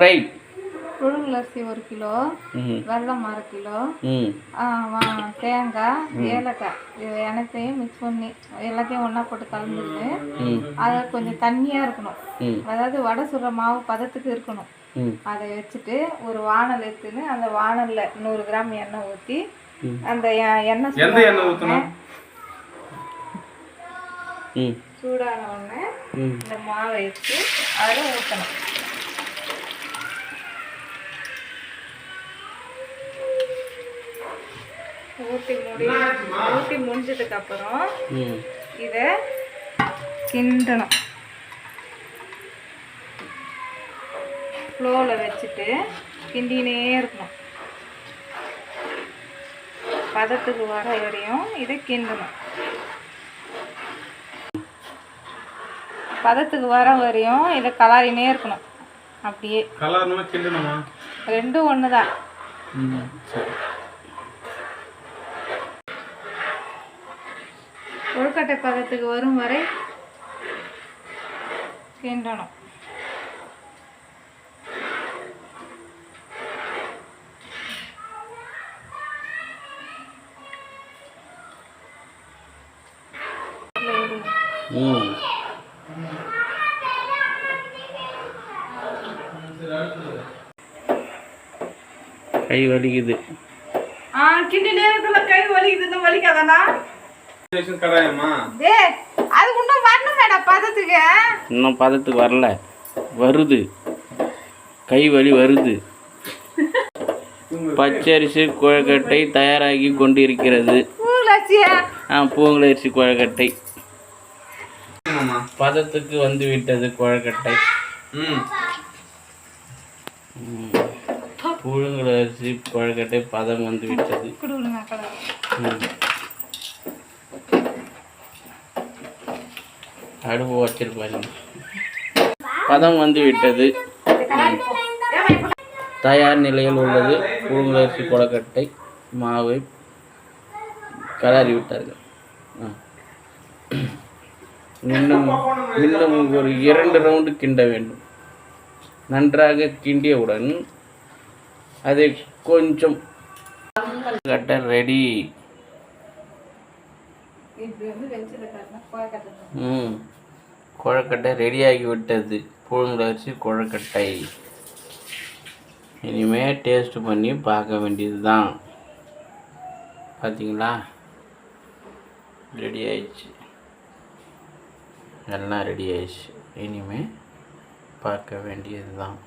செய்முறை புழுங்கல் அரிசி ஒரு கிலோ ம் வெல்லம் அரை கிலோ ம். ஆ, வா- தேங்காய் ஏலக்காய் இது எல்லாத்தையும் மிக்ஸ் பண்ணி எல்லாத்தையும் ஒன்றா போட்டு கலந்துட்டு அதை கொஞ்சம் தண்ணியாக இருக்கணும். அதாவது வடை சுடுற மாவு பதத்துக்கு இருக்கணும். அதை வச்சுட்டு ஒரு வானல் எடுத்துன்னு அந்த வானலில் நூறு கிராம் எண்ணெய் ஊற்றி. அந்த எண்ணெய் எந்த எண்ணெய் ஊற்றணும் சூடான உடனே இந்த மாவை வச்சு அதில் ஊற்றணும் ஊற்றி முடி ஊற்றி முடிஞ்சதுக்கப்புறம் இதை கிண்டணும். ஃப்ளோவில் வச்சுட்டு கிண்டினே இருக்கணும். பதத்துக்கு வர வரையும் இதை கிண்டணும். பதத்துக்கு வர வரையும் இதை கலாரினே இருக்கணும். அப்படியே. கலர்னுமா கிண்டணுமா? ரெண்டும் ஒன்று தான் சரி. கொழுக்கட்டை பதத்துக்கு வரும் வரை கிண்டணும். கை வலிக்குது. ஆ கிண்டினே இருக்கல கை வலிக்குதுன்னு வலிக்காதானா ரேஷன் கடாயம்மா டே அது இன்னும் வரணுமேடா பதத்துக்கு. இன்னும் பதத்துக்கு வரல. வருது. கை வலி வருது. பச்சரிசி குழக்கட்டை தயாராகி கொண்டிருக்கிறது. ஆ பூங்கலரிசி குழக்கட்டை. பதத்துக்கு வந்து விட்டது குழக்கட்டை. ம். புழுங்கலரிசி குழக்கட்டை பதம் வந்து விட்டது. அடுப்பு வச்சிருப்பாங்க பதம் வந்து விட்டது. தயார் நிலையில் உள்ளது. புழுங்கலரிசி கொலக்கட்டை மாவை கலரி விட்டார்கள். இன்னும் இன்னும் ஒரு இரண்டு ரவுண்டு கிண்ட வேண்டும். நன்றாக கிண்டியவுடன் அதை கொஞ்சம் கட்ட ரெடி ம். கொழக்கட்டை ரெடியாகி விட்டது புழுங்கலரிசி கொழக்கட்டை. இனிமே டேஸ்ட் பண்ணி பார்க்க வேண்டியது தான் பார்த்தீங்களா ரெடி ஆயிடுச்சு. எல்லாம் ரெடி ஆயிடுச்சு. இனிமே பார்க்க வேண்டியது தான்